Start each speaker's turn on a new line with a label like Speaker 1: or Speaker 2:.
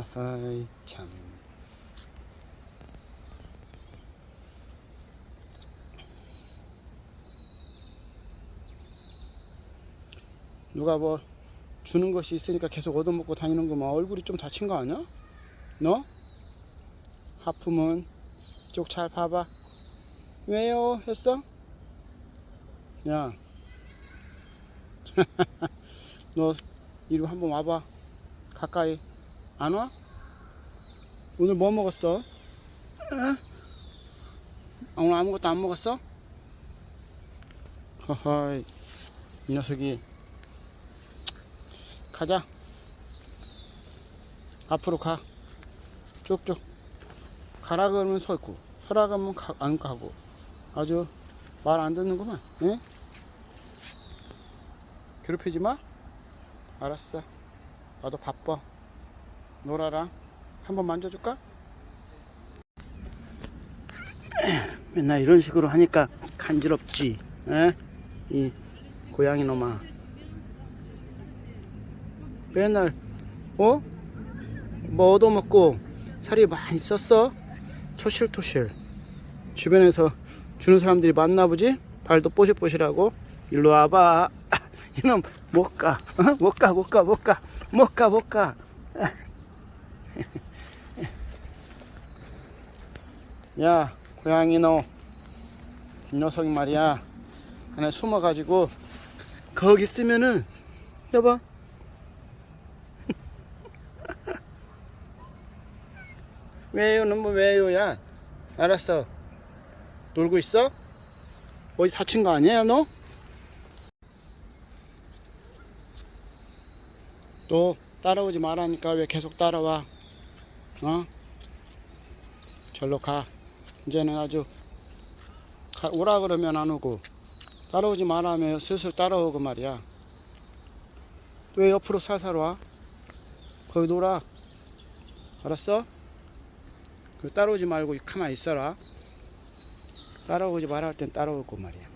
Speaker 1: 하하이 참. 누가 뭐 주는 것이 있으니까 계속 얻어먹고 다니는 거면 얼굴이 좀 다친 거 아니야? 너? 하품은 이쪽 잘 봐봐. 왜요? 했어? 야. 너 이리 한번 와봐. 가까이. 안 와? 오늘 뭐 먹었어? 아, 오늘 아무것도 안 먹었어? 허허이. 이 녀석이. 가자. 앞으로 가. 쭉쭉. 가라 그러면 서 있고, 서라 그러면 가, 안 가고. 아주 말 안 듣는구만. 응? 괴롭히지 마. 알았어. 나도 바빠. 놀아라. 한번 만져줄까? 맨날 이런 식으로 하니까 간지럽지. 에? 이 고양이 놈아. 맨날 어? 뭐 얻어먹고 살이 많이 쪘어? 토실토실. 주변에서 주는 사람들이 많나 보지? 발도 뽀실뽀실하고. 일로 와봐. 이놈 못 가. 어? 못 가, 못 가, 못 가. 못 가, 못 가. 야, 고양이 너. 이 녀석이 말이야. 안에 숨어가지고, 거기 있으면은, 여봐. 왜요는 뭐 왜요야? 알았어. 놀고 있어? 어디 다친 거 아니야, 너? 또 따라오지 말라니까 왜 계속 따라와? 어? 절로 가. 이제는 아주 가- 오라 그러면 안 오고 따라오지 말라면 슬슬 따라오고 말이야. 왜 옆으로 살살 와? 거기 놀아. 알았어? 그 따라오지 말고 가만히 있어라. 따라오지 말라 할땐 따라올 거 말이야.